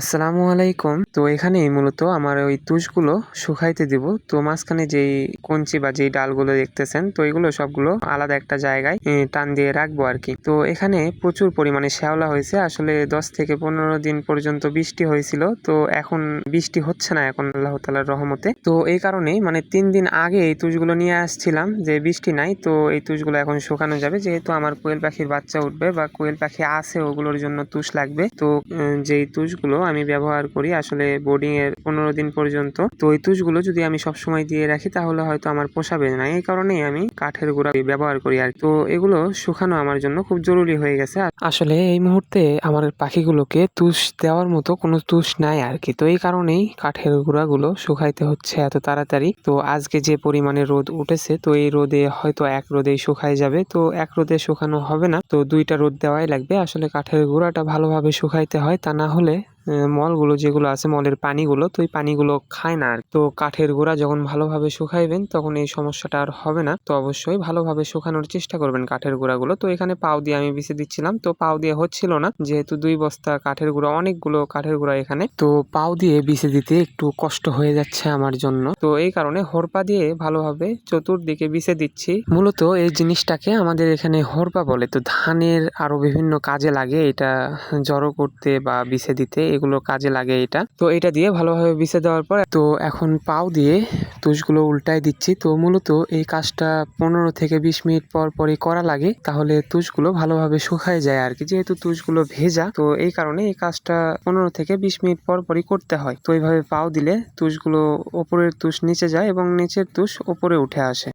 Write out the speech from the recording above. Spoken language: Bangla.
আসসালামু আলাইকুম। তো এখানে মূলত আমার ওই তুষগুলো শুকাইতে দিব। তো মাঝখানে যেই কঞ্চি বা যেই ডালগুলো দেখতেছেন, তো এগুলো সবগুলো আলাদা একটা জায়গায় টান দিয়ে রাখব আর কি তো এখানে প্রচুর পরিমাণে শ্যাওলা হয়েছে। আসলে দশ থেকে পনেরো দিন পর্যন্ত বৃষ্টি হয়েছিল। তো এখন বৃষ্টি হচ্ছে না এখন আল্লাহ তালার রহমতে। তো এই কারণেই মানে তিন দিন আগে এই তুষগুলো নিয়ে আসছিলাম যে বৃষ্টি নাই, তো এই তুষগুলো এখন শুকানো যাবে। যেহেতু আমার কোয়েল পাখির বাচ্চা উঠবে বা কোয়েল পাখি আছে, ওগুলোর জন্য তুষ লাগবে। তো যেই তুষগুলো আমি ব্যবহার করি আসলে বোর্ডিং এর পনেরো দিন পর্যন্ত। তো এই তুষগুলো যদি আমি সবসময় দিয়ে রাখি, তাহলে হয়তো আমার পোষাবে না। এই কারণেই আমি কাঠের গুঁড়া ব্যবহার করি আর তো এগুলো শুকানো আমার জন্য খুব জরুরি হয়ে গেছে। আসলে এই মুহূর্তে আমার পাখিগুলোকে তুষ দেওয়ার মতো কোনো তুষ নাই আর কি। তো এই কারণেই কাঠের গুঁড়াগুলো শুকাইতে হচ্ছে এত তাড়াতাড়ি। তো আজকে যে পরিমাণে রোদ উঠেছে, তো এই রোদে হয়তো এক রোদেই শুকায় যাবে। তো এক রোদে শুকানো হবে না। তো দুইটা রোদ দেওয়াই লাগবে। আসলে কাঠের গুঁড়াটা ভালোভাবে শুকাইতে হয়। তা না হলে মলগুলো যেগুলো আছে, মলের পানিগুলো, তো এই পানিগুলো খায় না আর তো কাঠের গোড়া যখন ভালোভাবে শুকাইবেন, তখন এই সমস্যাটা আর হবে না। তো অবশ্যই ভালোভাবে শুকানোর চেষ্টা করবেন কাঠের গুঁড়াগুলো। তো এখানে পাও দিয়ে আমি বিছে দিচ্ছিলাম। তো পাও দিয়ে হচ্ছিল না, যেহেতু দুই বস্তা কাঠের গুঁড়া, অনেকগুলো কাঠের গুঁড়া এখানে। তো পাও দিয়ে বিছে দিতে একটু কষ্ট হয়ে যাচ্ছে আমার জন্য। তো এই কারণে হরপা দিয়ে ভালোভাবে চতুর্দিকে বিছে দিচ্ছি। মূলত এই জিনিসটাকে আমাদের এখানে হরপা বলে। তো ধানের আরও বিভিন্ন কাজে লাগে এটা জড়ো করতে বা বিছে দিতে। এগুলো কাজে লাগে এটা। তো এটা দিয়ে ভালোভাবে বিছে দেওয়ার পর, তো এখন পাও দিয়ে তুষগুলো উল্টায় দিচ্ছি। তো মূলত এই কাজটা পনেরো থেকে বিশ মিনিট পর পরই করা লাগে, তাহলে তুষগুলো ভালোভাবে শুকায় যায় আর কি। যেহেতু তুষগুলো ভেজা, তো এই কারণে এই কাজটা পনেরো থেকে বিশ মিনিট পর পরই করতে হয়। তো এইভাবে পাও দিলে তুষগুলো ওপরের তুষ নিচে যায় এবং নিচের তুষ ওপরে উঠে আসে।